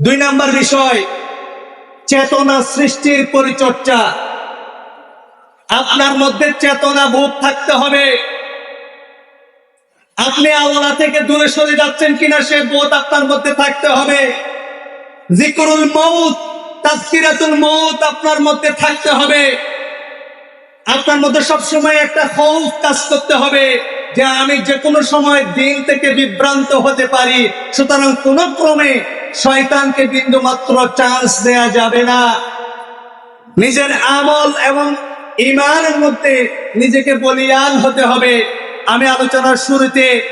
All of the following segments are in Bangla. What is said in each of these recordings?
দুই নাম্বার বিষয়, চেতনা সৃষ্টির পরিচর্যা। আপনার মধ্যে চেতনা বোধ থাকতে হবে। আপনি আল্লাহ থেকে দূরে সরে যাচ্ছেন কিনা সে বোধ আপনার মধ্যে থাকতে হবে। জিকরুল মৌত তাজকিরাতুল মৌত আপনার মধ্যে থাকতে হবে। আপনার মধ্যে সবসময় একটা খৌফ কাজ করতে হবে যে আমি যে কোনো সময় দিন থেকে বিভ্রান্ত হতে পারি। সুতরাং কোন ক্রমে শয়তানকে বিন্দু মাত্র চান্স দেয়া যাবে না। নিজের আমল এবং ইমানের মধ্যে নিজেকে বলিয়ান হতে হবে। আমি আলোচনার শুরুতে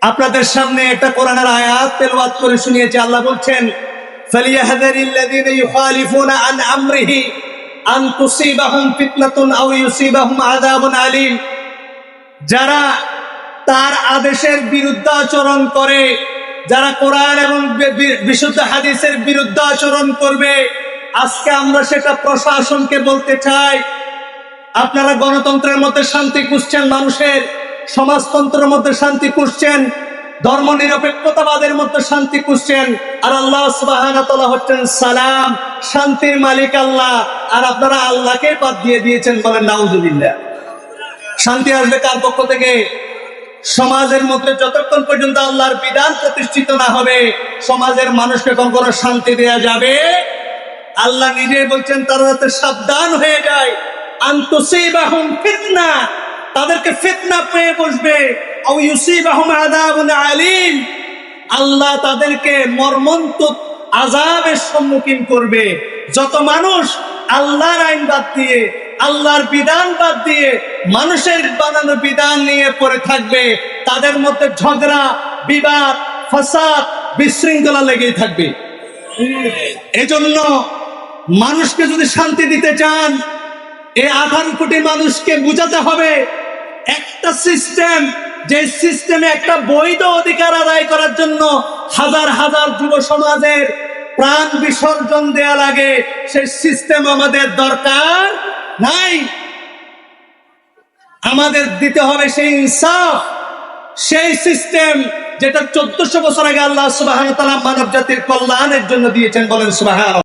আপনাদের সামনে একটা কোরআনের আয়াত তেলাওয়াত করে শুনিয়েছি। আল্লাহ বলছেন আন আন যারা তার আদেশের বিরুদ্ধাচরণ করে যারা কোরআন এবং বিশুদ্ধ হাদিসের বিরুদ্ধে আচরণ করবে, আজকে আমরা সেটা প্রশাসনকে বলতে চাই। আপনারা গণতন্ত্রের মধ্যে শান্তি খুঁজছেন মানুষের, সমাজতন্ত্রের মধ্যে শান্তি খুঁজছেন ধর্ম নিরপেক্ষতাবাদের মধ্যে শান্তি খুঁজছেন, আর আল্লাহ সুবাহ হচ্ছেন সালাম, শান্তির মালিক আল্লাহ, আর আপনারা আল্লাহকে বাদ দিয়ে দিয়েছেন বলেন নাউজুবিল্লাহ। শান্তি আসবে কার পক্ষ থেকে? সমাজের মধ্যে যতক্ষণ পর্যন্ত আল্লাহর বিধান প্রতিষ্ঠিত না হবে, সমাজের মানুষকে কখনো শান্তি দেয়া যাবে? আল্লাহ নিজে বলছেন, তারা যাতে সাবধান হয়ে যায়। আন্তসিবাহুম ফিতনা। তাদেরকে ফিতনা পেয়ে বসবে। আও ইউসিবাহুম আযাবুন আলীম। আল্লাহ তাদেরকে মর্মন্তুক আজাবের সম্মুখীন করবে। যত মানুষ আল্লাহর আইন বাদ দিয়ে আল্লাহর বিধান বাদ দিয়ে মানুষের বানানো বিধান নিয়ে পড়ে থাকবে, তাদের মধ্যে ঝগড়া, বিবাদ, ফসাদ, বিশৃঙ্খলা লেগেই থাকবে। এজন্য মানুষকে যদি শান্তি দিতে চান এই আঠারো কোটি মানুষকে বুঝাতে হবে, একটা সিস্টেম, যে সিস্টেমে একটা বৈধ অধিকার আদায় করার জন্য হাজার হাজার যুব সমাজের প্রাণ বিসর্জন দেয়া লাগে, সেই সিস্টেম আমাদের দরকার। নাই। আমাদের দিতে হবে সেই ইনসাফ, সেই সিস্টেম যেটা চোদ্দশো বছর আগে আল্লাহ সুবাহ মানব জাতির কল্যাণের জন্য দিয়েছেন বলেন সুবাহ